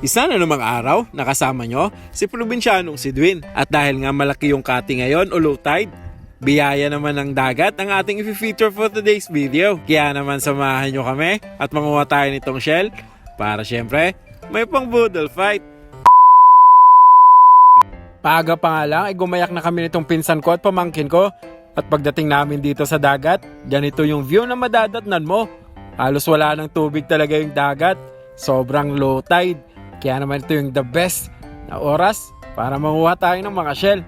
Isa na namang araw, nakasama nyo si probinsyanong si Dwin. At dahil nga malaki yung kati ngayon o low tide, biyaya naman ng dagat ang ating i-feature for today's video. Kaya naman samahan nyo kami at manguha tayo nitong shell para syempre may pang boodle fight. Paga pa nga lang ay gumayak na kami nitong pinsan ko at pamangkin ko. At pagdating namin dito sa dagat, ganito yung view na madadatnan mo. Halos wala ng tubig talaga yung dagat. Sobrang low tide. Kaya naman ito yung the best na oras para manguha tayo ng mga shell.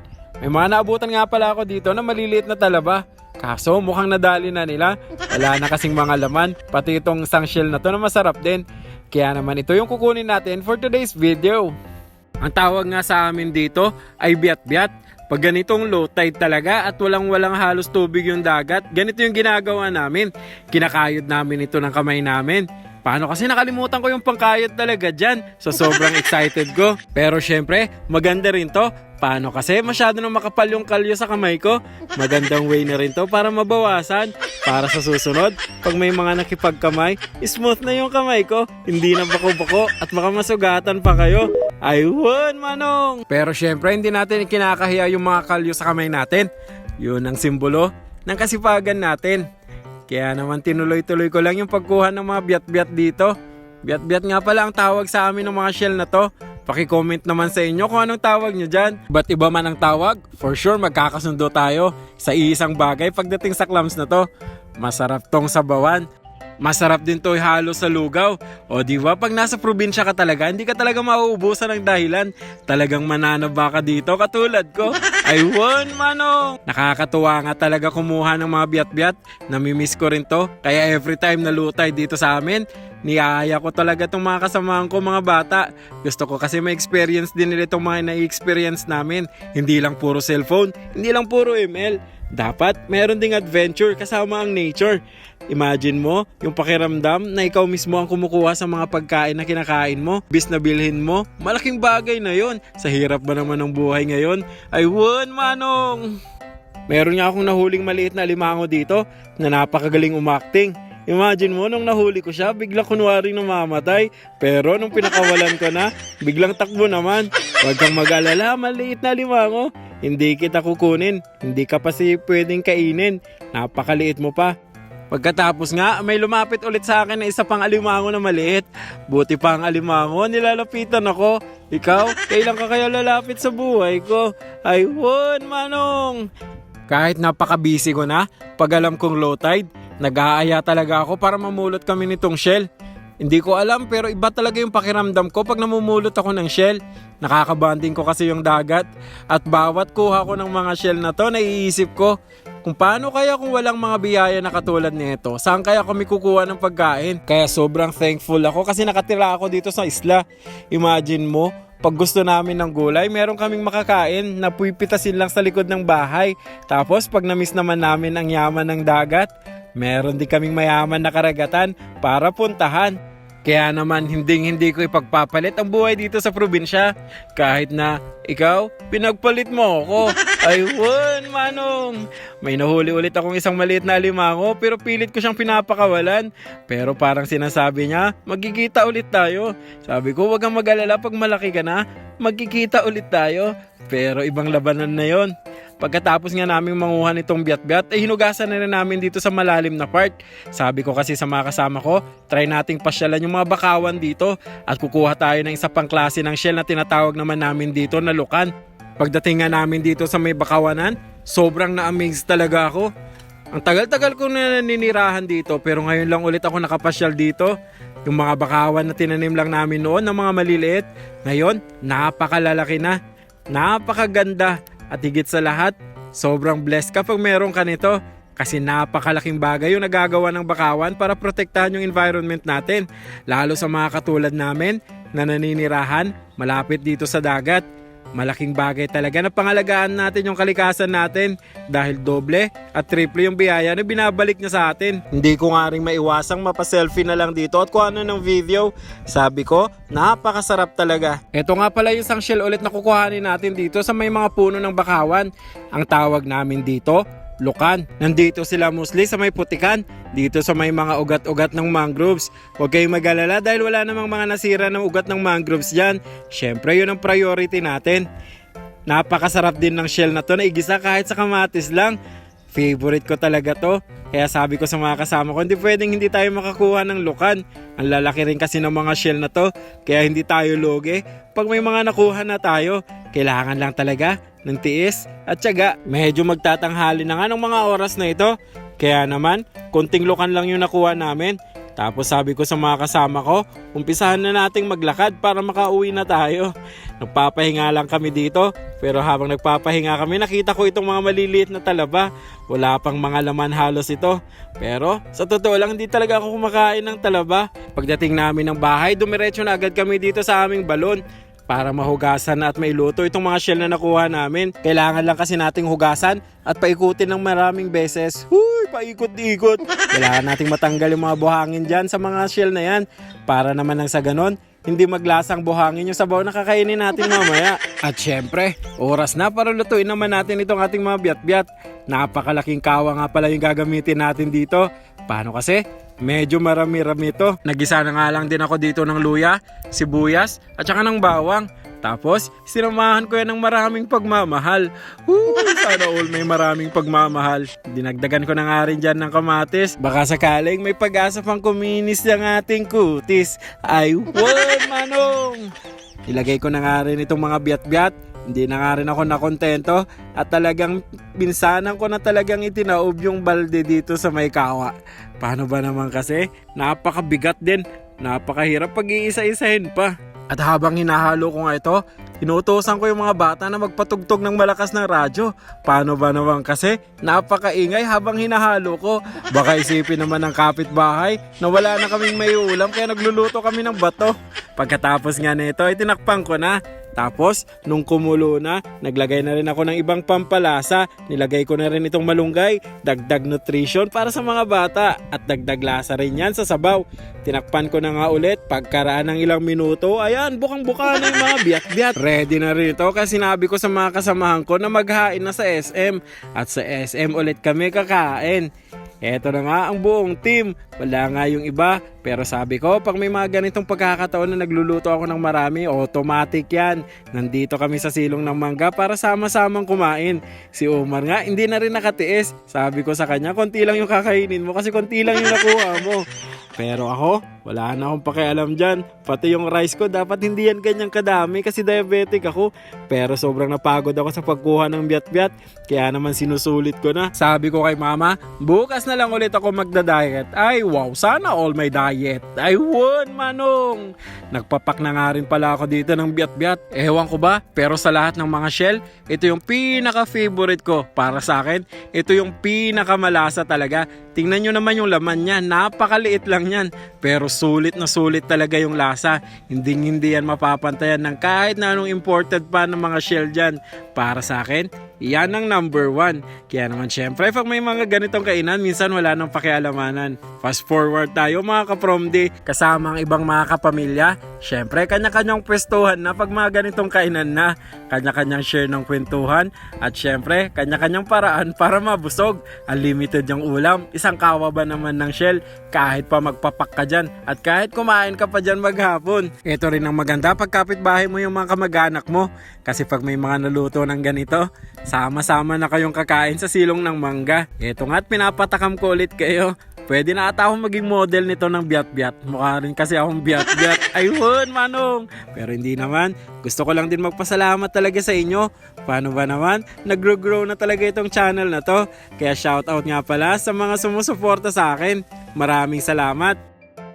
May mga naabutan nga pala ako dito na maliliit na talaba. Kaso mukhang nadali na nila. Wala na kasing mga laman. Pati itong isang shell na to na masarap din. Kaya naman ito yung kukunin natin for today's video. Ang tawag nga sa amin dito ay biat-biat. Pag ganitong low tide talaga at walang-walang halos tubig yung dagat, ganito yung ginagawa namin. Kinakayod namin ito ng kamay namin. Paano kasi nakalimutan ko yung pangkayod talaga dyan. So sobrang excited ko. Pero syempre, maganda rin to. Paano kasi masyado na makapal yung kalyo sa kamay ko. Magandang way na rin to para mabawasan. Para sa susunod, pag may mga nakipagkamay, smooth na yung kamay ko. Hindi na bako-bako at baka masugatan pa kayo. Ayun, manong! Pero syempre, hindi natin kinakahiya yung mga kalyo sa kamay natin. Yun ang simbolo ng kasipagan natin. Kaya naman tinuloy-tuloy ko lang yung pagkuha ng mga biat-biat dito. Biat-biat nga pala ang tawag sa amin ng mga shell na to. Paki-comment naman sa inyo kung anong tawag nyo dyan. Ba't iba man ang tawag? For sure magkakasundo tayo sa iisang bagay pagdating sa clams na to. Masarap tong sabawan. Masarap din to halo sa lugaw. O di ba pag nasa probinsya ka talaga, hindi ka talaga mauubusan ng dahilan. Talagang mananaba ka dito katulad ko. Aywan manong! Nakakatuwa nga talaga kumuha ng mga biat-biat. Namimiss ko rin to. Kaya every time na lutay dito sa amin, niaya ko talaga itong mga kasamahan ko mga bata. Gusto ko kasi ma-experience din nila itong mga na-experience namin. Hindi lang puro cellphone, hindi lang puro email. Dapat meron ding adventure kasama ang nature. Imagine mo, yung pakiramdam na ikaw mismo ang kumukuha sa mga pagkain na kinakain mo, bis na bilhin mo, malaking bagay na yon. Sa hirap ba naman ng buhay ngayon? Ay won, manong! Meron nga akong nahuling maliit na limango dito na napakagaling umakting. Imagine mo, nung nahuli ko siya, biglang kunwaring namamatay. Pero nung pinakawalan ko na, biglang takbo naman. Huwag kang mag-alala, maliit na limango. Hindi kita kukunin. Hindi ka pa si pwedeng kainin. Napakaliit mo pa. Pagkatapos nga, may lumapit ulit sa akin na isa pang alimango na maliit. Buti pa ang alimango, nilalapitan ako. Ikaw, kailan ka kaya lalapit sa buhay ko? Ay, won, manong! Kahit napaka-busy ko na, pag alam kong low tide, nag-aaya talaga ako para mamulot kami nitong shell. Hindi ko alam pero iba talaga yung pakiramdam ko pag namumulot ako ng shell. Nakakabanding ko kasi yung dagat at bawat kuha ko ng mga shell na to naiisip ko kung paano kaya kung walang mga biyaya na katulad nito, saan kaya kami kukuha ng pagkain? Kaya sobrang thankful ako kasi nakatira ako dito sa isla. Imagine mo, pag gusto namin ng gulay, meron kaming makakain na pipitasin lang sa likod ng bahay. Tapos pag namiss naman namin ang yaman ng dagat, meron din kaming mayaman na karagatan para puntahan. Kaya naman hinding hindi ko ipagpapalit ang buhay dito sa probinsya. Kahit na ikaw, pinagpalit mo ako. Ayun, manong. May nahuli ulit akong isang maliit na limango pero pilit ko siyang pinapakawalan. Pero parang sinasabi niya, magkikita ulit tayo. Sabi ko, wag kang mag-alala pag malaki ka na. Magkikita ulit tayo. Pero ibang labanan na yon. Pagkatapos nga naming manguha nitong biat-biat, ay hinugasan na rin namin dito sa malalim na part. Sabi ko kasi sa mga kasama ko, try nating pasyalan yung mga bakawan dito at kukuha tayo ng isa pang klase ng shell na tinatawag naman namin dito na lukan. Pagdating nga namin dito sa may bakawanan, sobrang na-amaze talaga ako. Ang tagal-tagal ko na naninirahan dito pero ngayon lang ulit ako nakapasyal dito. Yung mga bakawan na tinanim lang namin noon ng mga maliliit, ngayon napakalalaki na. Napakaganda at higit sa lahat, sobrang blessed kapag meron ka nito. Kasi napakalaking bagay yung nagagawa ng bakawan para protektahan yung environment natin. Lalo sa mga katulad namin na naninirahan malapit dito sa dagat. Malaking bagay talaga na pangalagaan natin yung kalikasan natin dahil doble at triple yung biyaya na binabalik niya sa atin. Hindi ko nga rin maiwasang mapaselfie na lang dito at kung ano ng video. Sabi ko, napakasarap talaga. Ito nga pala yung isang shell ulit na kukuhanin natin dito sa may mga puno ng bakawan. Ang tawag namin dito, Lukan. Nandito sila mostly sa may putikan, dito sa may mga ugat-ugat ng mangroves. Huwag kayong mag-alala dahil wala namang mga nasira ng ugat ng mangroves dyan. Siyempre, yun ang priority natin. Napakasarap din ng shell na to na igisa kahit sa kamatis lang. Favorite ko talaga to. Kaya sabi ko sa mga kasama ko, hindi pwedeng hindi tayo makakuha ng lukan. Ang lalaki rin kasi ng mga shell na to, kaya hindi tayo loge. Pag may mga nakuha na tayo, kailangan lang talaga ng tiis at tiyaga. Medyo magtatanghali na nga ng mga oras na ito. Kaya naman, konting lukan lang yung nakuha namin. Tapos sabi ko sa mga kasama ko, umpisahan na nating maglakad para makauwi na tayo. Nagpapahinga lang kami dito, pero habang nagpapahinga kami, nakita ko itong mga maliliit na talaba. Wala pang mga laman halos ito. Pero sa totoo lang, hindi talaga ako kumakain ng talaba. Pagdating namin ng bahay, dumiretso na agad kami dito sa aming balon para mahugasan at mailuto itong mga shell na nakuha namin. Kailangan lang kasi nating hugasan at paikutin ng maraming beses. Huy, paikot-ikot. Kailangan nating matanggal yung mga buhangin dyan sa mga shell na yan para naman nang sa ganon, hindi maglasang buhangin yung sabaw na kakainin natin mamaya. At syempre, oras na para lutuin naman natin itong ating mga biyat-biyat. Napakalaking kawa nga pala yung gagamitin natin dito. Paano kasi? Medyo marami-rami ito. Nagisa na nga lang din ako dito ng luya, sibuyas, at saka ng bawang. Tapos, sinamahan ko yan ng maraming pagmamahal. Woo! Sana all may maraming pagmamahal. Dinagdagan ko na nga rin dyan ng kamatis. Baka sakaling may pag-asa pang kuminis ng ating kutis. Ay, wow, manong! Ilagay ko na nga rin itong mga biyat-biyat. Hindi na nga rin ako nakontento at talagang binsanan ko na talagang itinaob yung balde dito sa may. Paano ba naman kasi? Napakabigat din. Napakahirap pag-iisa-isahin pa. At habang hinahalo ko nga ito, inuutosan ko yung mga bata na magpatugtog ng malakas ng radyo. Paano ba naman kasi? Napakaingay habang hinahalo ko. Baka isipin naman ng kapitbahay na wala na kaming may ulam kaya nagluluto kami ng bato. Pagkatapos nga nito ay tinakpan ko na. Tapos, nung kumulo na, naglagay na rin ako ng ibang pampalasa. Nilagay ko na rin itong malunggay, dagdag nutrition para sa mga bata at dagdag lasa rin yan sa sabaw. Tinakpan ko na nga ulit, pagkaraan ng ilang minuto, ayan, bukang-buka na yung mga biyak-biyak. Ready na rin ito kasi sinabi ko sa mga kasamahan ko na maghain na sa SM. At sa SM ulit kami kakain. Eto na nga ang buong team. Wala nga yung iba. Pero sabi ko, pag may mga ganitong pagkakataon na nagluluto ako ng marami, automatic yan. Nandito kami sa silong ng mangga para sama-samang kumain. Si Omar nga, hindi na rin nakatiis. Sabi ko sa kanya, konti lang yung kakainin mo kasi konti lang yung nakuha mo. Pero ako, wala na akong pakialam dyan. Pati yung rice ko, dapat hindi yan ganyang kadami kasi diabetic ako. Pero sobrang napagod ako sa pagkuha ng biat-biat. Kaya naman sinusulit ko na. Sabi ko kay mama, bukas na lang ulit ako magda-diet. Ay wow, sana all may diet. Ay won, manong. Nagpapak na nga rin pala ako dito ng biat-biat. Ewan ko ba, pero sa lahat ng mga shell, ito yung pinaka-favorite ko. Para sa akin, ito yung pinakamalasa talaga. Tingnan nyo naman yung laman niya, napakaliit lang yan. Pero sulit na sulit talaga yung lasa. Hindi hindi yan mapapantayan ng kahit na anong imported pa ng mga shell dyan. Para sa akin, yan ang number one. Kaya naman syempre, pag may mga ganitong kainan, minsan wala nang pakialamanan. Fast forward tayo mga kapromdi, kasama ang ibang mga kapamilya. Syempre, kanya-kanyang pwestuhan na pag mga ganitong kainan na. Kanya-kanyang share ng kwentuhan. At syempre, kanya-kanyang paraan para mabusog. Unlimited yung ulam. Isang kawa ba naman ng shell? Kahit pa magpapak ka dyan. At kahit kumain ka pa dyan maghapon. Ito rin ang maganda pag kapitbahay mo yung mga kamag-anak mo. Kasi pag may mga naluto ng ganito, sama-sama na kayong kakain sa silong ng mangga. Ito nga't pinapatakam ko ulit kayo. Pwede na ata akong maging model nito ng biat-biat. Mukha rin kasi akong biat-biat. Ayun, manong! Pero hindi naman. Gusto ko lang din magpasalamat talaga sa inyo. Paano ba naman? Nag-grow na talaga itong channel na to. Kaya shoutout nga pala sa mga sumusuporta sa akin. Maraming salamat.